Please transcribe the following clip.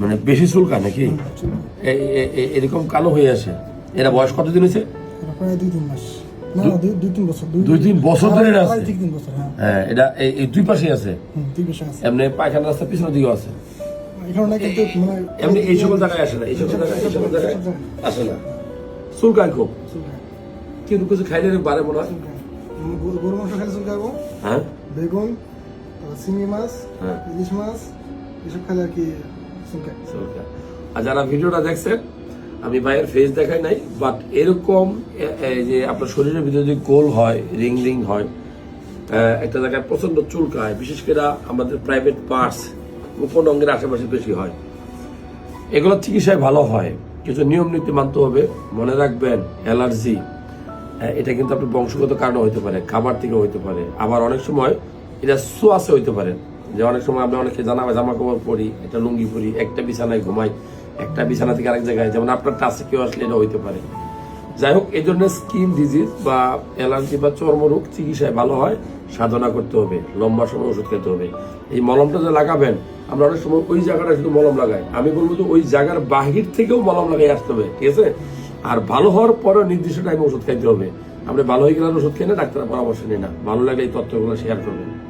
মানে বেশি চুলকায় নাকি? এরকম কালো হয়ে আসে এরা বয়স কতদিন হয়েছে? প্রায় দুই তিন মাস। দুই বছর বছর ধরে আছে? হ্যাঁ। হ্যাঁ এটা এই- দুই পাশে আছে? আছে। এমনি পায়খানা রাস্তা পিছনের দিকে আছে? মানে এমনি এই সকল জায়গায় আসে না এই সকল জায়গায় এই সকল জায়গায় আসে না। চুলকায় খুব? কিন্তু কিছু খাইলে মনে হয়? গরু গরু মাংস খেলে চুলকাবো। হ্যাঁ? বেগুন চিংড়ি মাছ হ্যাঁ। ইলিশ মাছ এসব খেলে আর কি আর যারা ভিডিওটা দেখছেন, আমি ভাইয়ের ফেস দেখাই নাই বাট এরকম যে আপনার শরীরের ভিতরে যদি গোল হয়, রিং রিং হয় একটা জায়গায় প্রচণ্ড চুলকায়, বিশেষ করে আমাদের প্রাইভেট পার্টস গোপন অঙ্গের আশেপাশে বেশি হয়। এগুলো চিকিৎসায় ভালো হয়। কিছু নিয়ম নীতি মানতে হবে। মনে রাখবেন, অ্যালার্জি এটা কিন্তু আপনার বংশগত কারণে হইতে পারে, খাবার থেকে হইতে পারে। আবার অনেক সময় এটা সোয়াসে হইতে পারে। যে অনেক সময় আমরা অনেকে জানা জামা কাপড় পরি, একটা লুঙ্গি পরি, একটা বিছানায় ঘুমাই, একটা বিছানা থেকে আরেক জায়গায়, যেমন আপনার টাচে কেউ আসলে এটা হইতে পারে। যাই হোক, এই জন্য স্কিন ডিজিজ বা অ্যালার্জি বা চর্মরোগ চিকিৎসায় ভালো হয়, সাধনা করতে হবে, লম্বা সময় ওষুধ খেতে হবে। এই মলমটা যে লাগাবেন, আমরা অনেক সময় ওই জায়গাটা শুধু মলম লাগাই। আমি বলব যে ওই জায়গার বাহির থেকেও মলম লাগাই আসতে হবে, ঠিক আছে? আর ভালো হওয়ার পরে নির্দিষ্ট টাইমে ওষুধ খাইতে হবে। আমরা ভালো হয়ে গেলে ওষুধ খেয়ে না, ডাক্তারের পরামর্শ নিই না। ভালো লাগলে এই তথ্যগুলো শেয়ার করবেন।